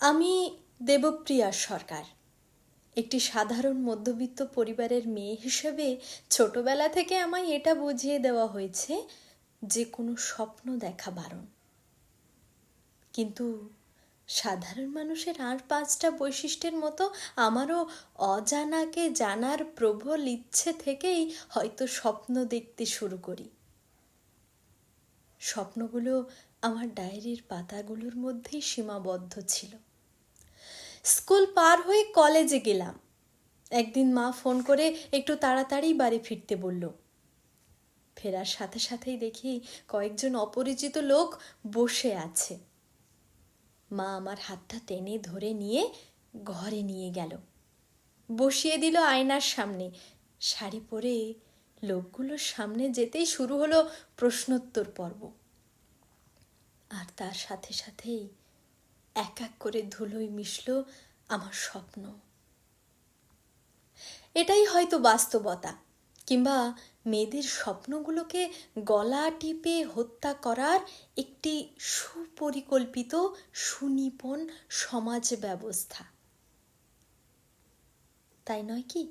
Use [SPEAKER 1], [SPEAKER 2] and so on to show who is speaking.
[SPEAKER 1] আমি দেবপ্রিয়া সরকার। একটি সাধারণ মধ্যবিত্ত পরিবারের মেয়ে হিসেবে ছোটবেলা থেকে আমায় এটা বুঝিয়ে দেওয়া হয়েছে যে, কোনো স্বপ্ন দেখা বারণ। কিন্তু সাধারণ মানুষের আর পাঁচটা বৈশিষ্ট্যের মতো আমারও অজানাকে জানার প্রবল ইচ্ছে থেকেই হয়তো স্বপ্ন দেখতে শুরু করি। স্বপ্নগুলো আমার ডায়েরির পাতাগুলোর মধ্যেই সীমাবদ্ধ ছিল। স্কুল পার হয়ে কলেজে গেলাম। একদিন মা ফোন করে একটু তাড়াতাড়ি বাড়ি ফিরতে বলল। ফেরার সাথে সাথেই দেখি কয়েকজন অপরিচিত লোক বসে আছে। মা আমার হাতটা টেনে ধরে নিয়ে ঘরে নিয়ে গেল। বসিয়ে দিল আয়নার সামনে। শাড়ি পরে লোকগুলোর সামনে যেতেই শুরু হলো প্রশ্নোত্তর পর্ব। আর তার সাথে সাথেই এক এক করে ধুলোয় মিশল আমার স্বপ্ন। এটাই হয়তো বাস্তবতা, কিংবা মেয়েদের স্বপ্নগুলোকে গলা টিপে হত্যা করার একটি সুপরিকল্পিত সুনিপন সমাজ ব্যবস্থা। তাই নয় কি?